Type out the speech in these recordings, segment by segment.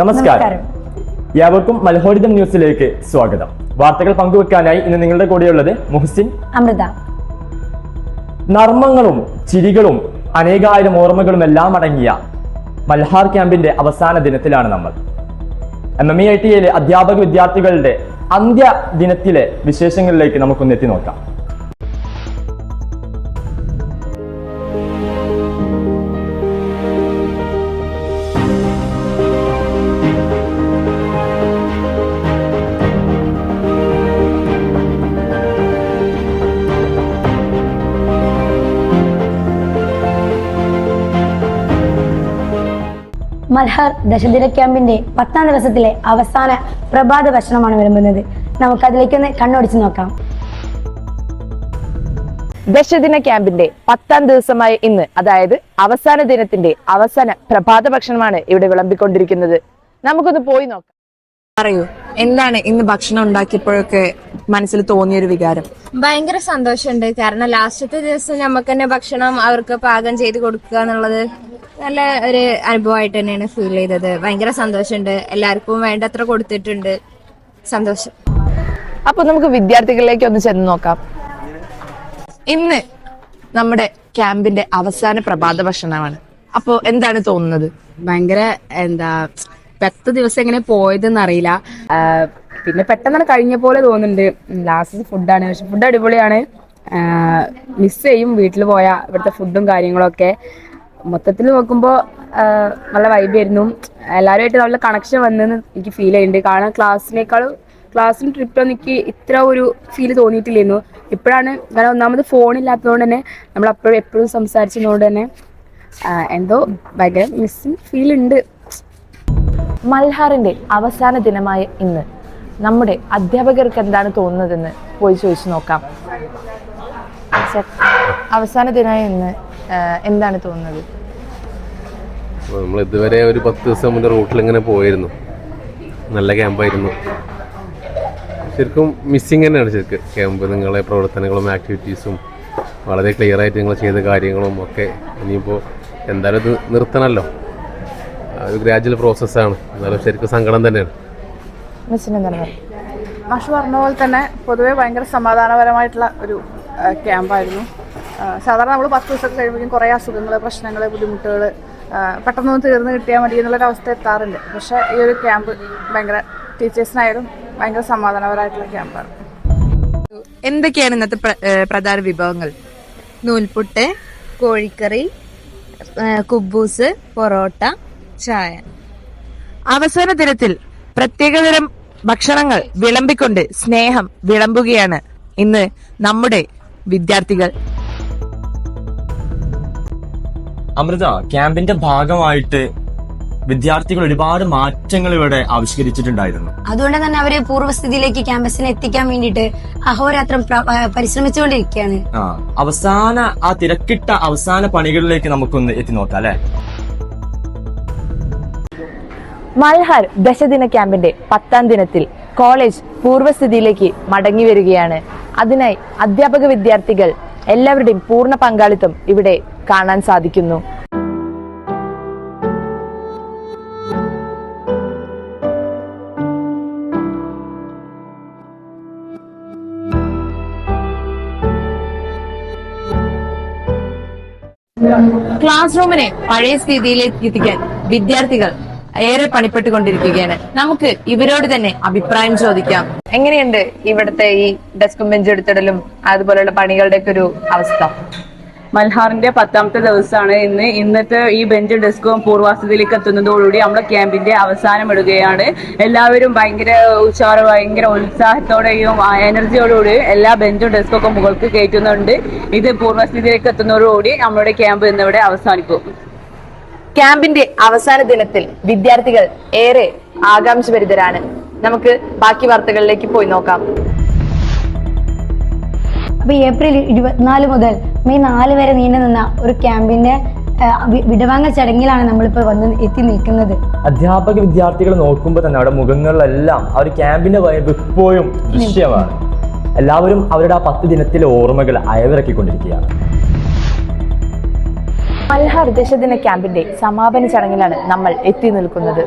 നമസ്കാരം. ഏവർക്കും മലഹോരിതം ന്യൂസിലേക്ക് സ്വാഗതം. വാർത്തകൾ പങ്കുവെക്കാനായി ഇന്ന് നിങ്ങളുടെ കൂടെയുള്ളത് മുഹസിൻ. അമൃത. നർമ്മങ്ങളും ചിരികളും അനേകായിരം ഓർമ്മകളും എല്ലാം അടങ്ങിയ മൽഹാർ ക്യാമ്പിന്റെ അവസാന ദിനത്തിലാണ് നമ്മൾ. എം എം ഇ ഐ ടിയിലെ അധ്യാപക വിദ്യാർത്ഥികളുടെ അന്ത്യ ദിനത്തിലെ വിശേഷങ്ങളിലേക്ക് നമുക്കൊന്ന് എത്തി നോക്കാം. മൽഹാർ ദശദിന ക്യാമ്പിന്റെ പത്താം ദിവസത്തിലെ അവസാന പ്രഭാത ഭക്ഷണമാണ് വിളമ്പുന്നത്. നമുക്ക് അതിലേക്കൊന്ന് കണ്ണോടിച്ചു നോക്കാം. ദശദിന ക്യാമ്പിന്റെ പത്താം ദിവസമായ ഇന്ന് അതായത് അവസാന ദിനത്തിന്റെ അവസാന പ്രഭാത ഭക്ഷണമാണ് ഇവിടെ വിളമ്പിക്കൊണ്ടിരിക്കുന്നത്. നമുക്കൊന്ന് പോയി നോക്കാം. പറയൂ എന്താണ് ഇന്ന് ഭക്ഷണം ഉണ്ടാക്കിയപ്പോഴൊക്കെ മനസ്സിൽ തോന്നിയൊരു വികാരം? ഭയങ്കര സന്തോഷമുണ്ട്. കാരണം ലാസ്റ്റത്തെ ദിവസം നമുക്ക് തന്നെ ഭക്ഷണം അവർക്ക് പാകം ചെയ്ത് കൊടുക്കുക എന്നുള്ളത് നല്ല ഒരു അനുഭവമായിട്ട് തന്നെയാണ് ഫീൽ ചെയ്തത്. ഭയങ്കര സന്തോഷമുണ്ട്. എല്ലാവർക്കും വേണ്ടത്ര കൊടുത്തിട്ടുണ്ട്. സന്തോഷം. അപ്പൊ നമുക്ക് വിദ്യാർത്ഥികളിലേക്ക് ഒന്ന് ചെന്ന് നോക്കാം. ഇന്ന് നമ്മുടെ ക്യാമ്പിന്റെ അവസാന പ്രഭാത ഭക്ഷണമാണ്. അപ്പോ എന്താണ് തോന്നുന്നത്? ഭയങ്കര എന്താ പത്ത് ദിവസം എങ്ങനെ പോയതെന്ന് അറിയില്ല. പിന്നെ പെട്ടെന്ന് കഴിഞ്ഞ പോലെ തോന്നുന്നുണ്ട്. ലാസ്റ്റ് ഫുഡാണ് പക്ഷെ ഫുഡ് അടിപൊളിയാണ്. മിസ് ചെയ്യും. വീട്ടിൽ പോയ ഇവിടുത്തെ ഫുഡും കാര്യങ്ങളൊക്കെ. മൊത്തത്തിൽ നോക്കുമ്പോൾ നല്ല വൈബായിരുന്നു എല്ലാവരുമായിട്ട് നല്ല കണക്ഷൻ വന്നെന്ന് എനിക്ക് ഫീൽ ചെയ്യുന്നുണ്ട് കാരണം ക്ലാസ്സിനേക്കാളും ക്ലാസ്സിലും ട്രിപ്പിലും എനിക്ക് ഇത്ര ഒരു ഫീൽ തോന്നിയിട്ടില്ലായിരുന്നു. ഇപ്പോഴാണ് കാരണം ഒന്നാമത് ഫോണില്ലാത്തതുകൊണ്ട് തന്നെ നമ്മൾ അപ്പോഴും എപ്പോഴും സംസാരിച്ചതുകൊണ്ട് തന്നെ എന്തോ ഭയങ്കര മിസ്സിങ് ഫീൽ ഉണ്ട് മൽഹാറിന്റെ അവസാന ദിനമായ ഇന്ന് നമ്മുടെ അധ്യാപകർക്ക് എന്താണ് തോന്നുന്നതെന്ന് പോയി ചോദിച്ചു നോക്കാം. അവസാന ദിനമായ ഇന്ന് എന്താണ് തോന്നുന്നത്? നമ്മൾ ഇതുവരെ ഒരു പത്ത് ദിവസം മുന്നേ റൂട്ടിൽ ഇങ്ങനെ പോയിരുന്നു. നല്ല ക്യാമ്പായിരുന്നു. ശരിക്കും മിസ്സിങ് തന്നെയാണ് ശരിക്കും. ക്യാമ്പ് നിങ്ങളെ പ്രവർത്തനങ്ങളും ആക്ടിവിറ്റീസും വളരെ ക്ലിയർ ആയിട്ട് നിങ്ങൾ ചെയ്ത കാര്യങ്ങളും ഒക്കെ ഇനിയിപ്പോൾ എന്തായാലും ഇത് നിർത്തണമല്ലോ ഒരു ഗ്രാജുവൽ പ്രോസസ്സാണ് എന്നാലും ശരിക്കും സങ്കടം തന്നെയാണ്. മാഷ് പറഞ്ഞ പോലെ തന്നെ പൊതുവേ ഭയങ്കര സമാധാനപരമായിട്ടുള്ള ഒരു ക്യാമ്പായിരുന്നു. സാധാരണ നമ്മൾ പത്ത് ദിവസമൊക്കെ കഴിയുമ്പോഴേക്കും കുറേ അസുഖങ്ങൾ പ്രശ്നങ്ങൾ ബുദ്ധിമുട്ടുകൾ പെട്ടെന്നൊന്ന് തീർന്ന് കിട്ടിയാൽ മതി എന്നുള്ളൊരവസ്ഥ എത്താറുണ്ട് പക്ഷേ ഈ ഒരു ക്യാമ്പ് ഭയങ്കര ടീച്ചേഴ്സിനായാലും ഭയങ്കര സമാധാനപരമായിട്ടുള്ള ക്യാമ്പാണ് എന്തൊക്കെയാണ് ഇന്നത്തെ പ്രധാന വിഭവങ്ങൾ? നൂൽപുട്ട് കോഴിക്കറി കുബൂസ് പൊറോട്ട ചായ. അവസാന ദിനത്തിൽ പ്രത്യേകതരം ഭക്ഷണങ്ങൾ വിളമ്പിക്കൊണ്ട് സ്നേഹം വിളമ്പുകയാണ് ഇന്ന് നമ്മുടെ വിദ്യാർത്ഥികൾ. അമൃത ക്യാമ്പിന്റെ ഭാഗമായിട്ട് വിദ്യാർത്ഥികൾ ഒരുപാട് മാറ്റങ്ങൾ ഇവിടെ ആവിഷ്കരിച്ചിട്ടുണ്ടായിരുന്നു. അതുകൊണ്ട് തന്നെ അവർ പൂർവസ്ഥിതിയിലേക്ക് ക്യാമ്പസിനെ എത്തിക്കാൻ വേണ്ടിട്ട് അഹോരാത്രം പരിശ്രമിച്ചുകൊണ്ടിരിക്കുകയാണ്. ആ അവസാന ആ തിരക്കിട്ട അവസാന പണികളിലേക്ക് നമുക്കൊന്ന് എത്തി നോക്കാം അല്ലെ? മൽഹാർ ദശദിന ക്യാമ്പിന്റെ പത്താം ദിനത്തിൽ കോളേജ് പൂർവസ്ഥിതിയിലേക്ക് മടങ്ങി വരികയാണ്. അതിനായി അധ്യാപക വിദ്യാർത്ഥികൾ എല്ലാവരുടെയും പൂർണ പങ്കാളിത്തം ഇവിടെ കാണാൻ സാധിക്കുന്നു. ക്ലാസ് റൂമിനെ പഴയ സ്ഥിതിയിലേക്ക് എത്തിക്കാൻ വിദ്യാർത്ഥികൾ ഏറെ പണിപ്പെട്ടുകൊണ്ടിരിക്കുകയാണ്. നമുക്ക് ഇവരോട് തന്നെ അഭിപ്രായം ചോദിക്കാം. എങ്ങനെയുണ്ട് ഇവിടുത്തെ ഈ ഡെസ്കും ബെഞ്ച് എടുത്തിടലും അതുപോലെയുള്ള പണികളുടെ ഒക്കെ ഒരു അവസ്ഥ? മൽഹാറിന്റെ പത്താമത്തെ ദിവസമാണ് ഇന്ന്. ഇന്നത്തെ ഈ ബെഞ്ച് ഡെസ്കും പൂർവാസ്ഥിതിയിലേക്ക് എത്തുന്നതോടുകൂടി നമ്മുടെ ക്യാമ്പിന്റെ അവസാനം ഇടുകയാണ്. എല്ലാവരും ഭയങ്കര ഉഷാറ് ഭയങ്കര ഉത്സാഹത്തോടെയും എനർജിയോടുകൂടി എല്ലാ ബെഞ്ചും ഡെസ്കും ഒക്കെ മുകൾക്ക് കയറ്റുന്നുണ്ട്. ഇത് പൂർവസ്ഥിതിയിലേക്ക് എത്തുന്നതോടുകൂടി നമ്മുടെ ക്യാമ്പ് ഇന്നിവിടെ അവസാനിക്കും. ക്യാമ്പിന്റെ അവസാന ദിനത്തിൽ വിദ്യാർത്ഥികൾ ഏറെ ആകാംക്ഷഭരിതരാണ്. നമുക്ക് ബാക്കി വാർത്തകളിലേക്ക് പോയി നോക്കാം. അപ്പൊ ഏപ്രിൽ ഇരുപത്തിനാല് മുതൽ മെയ് നാല് വരെ നീണ്ടു നിന്ന ഒരു ക്യാമ്പിന്റെ വിടവാങ്ങൽ ചടങ്ങിലാണ് നമ്മളിപ്പോൾ വന്ന് എത്തി നിൽക്കുന്നത്. അധ്യാപക വിദ്യാർത്ഥികൾ നോക്കുമ്പോൾ തന്നെ അവിടെ മുഖങ്ങളിലെല്ലാം ആ ഒരു ക്യാമ്പിന്റെ വൈബ് ഇപ്പോഴും ദൃശ്യമാണ്. എല്ലാവരും അവരുടെ ആ പത്ത് ദിനത്തിലെ ഓർമ്മകൾ അയവിറക്കിക്കൊണ്ടിരിക്കുകയാണ്. മൽഹാർ ദശദിന ക്യാമ്പിന്റെ സമാപന ചടങ്ങിലാണ് നമ്മൾ എത്തി നിൽക്കുന്നത്.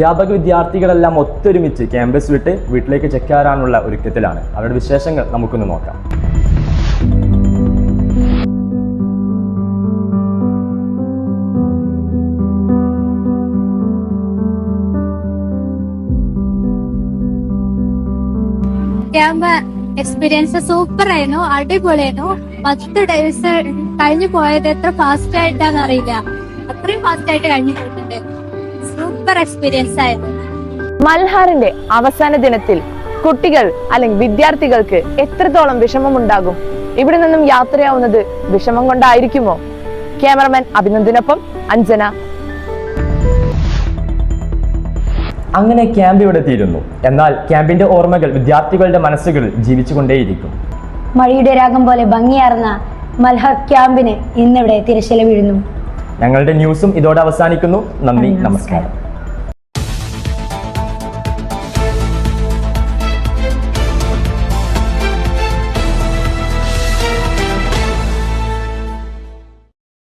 അധ്യാപക വിദ്യാർത്ഥികളെല്ലാം ഒത്തൊരുമിച്ച് ക്യാമ്പസ് വിട്ട് വീട്ടിലേക്ക് ചെക്കാറാനുള്ള ഒരുക്കത്തിലാണ്. അവരുടെ വിശേഷങ്ങൾ നമുക്കൊന്ന് നോക്കാം. എക്സ്പീരിയൻസ് സൂപ്പർ ആയിരുന്നു അടിപൊളിയായിരുന്നു. പത്ത് ഡേയ്സ് കഴിഞ്ഞു പോയത് എത്ര ഫാസ്റ്റ് ആയിട്ടാന്ന് അറിയില്ല. അത്രയും ഫാസ്റ്റ് ആയിട്ട് കഴിഞ്ഞു പോയിട്ടുണ്ട് സൂപ്പർ എക്സ്പീരിയൻസ് ആയിരുന്നു. മൽഹാറിന്റെ അവസാന ദിനത്തിൽ കുട്ടികൾ അല്ലെങ്കിൽ വിദ്യാർത്ഥികൾക്ക് എത്രത്തോളം വിഷമമുണ്ടാകും? ഇവിടെ നിന്നും യാത്രയാവുന്നത് വിഷമം കൊണ്ടായിരിക്കുമോ? ക്യാമറമാൻ അഭിനന്ദിനൊപ്പം അഞ്ജന. അങ്ങനെ ക്യാമ്പ് ഇവിടെ തീരുന്നു. എന്നാൽ ക്യാമ്പിന്റെ ഓർമ്മകൾ വിദ്യാർത്ഥികളുടെ മനസ്സുകളിൽ ജീവിച്ചുകൊണ്ടേയിരിക്കും. മഴയുടെ രാഗം പോലെ ഭംഗിയാർന്ന മൽഹർ ക്യാമ്പിന് ഇന്നിവിടെ തിരശല വീഴുന്നു. ഞങ്ങളുടെ ന്യൂസും ഇതോടെ അവസാനിക്കുന്നു. നന്ദി നമസ്കാരം.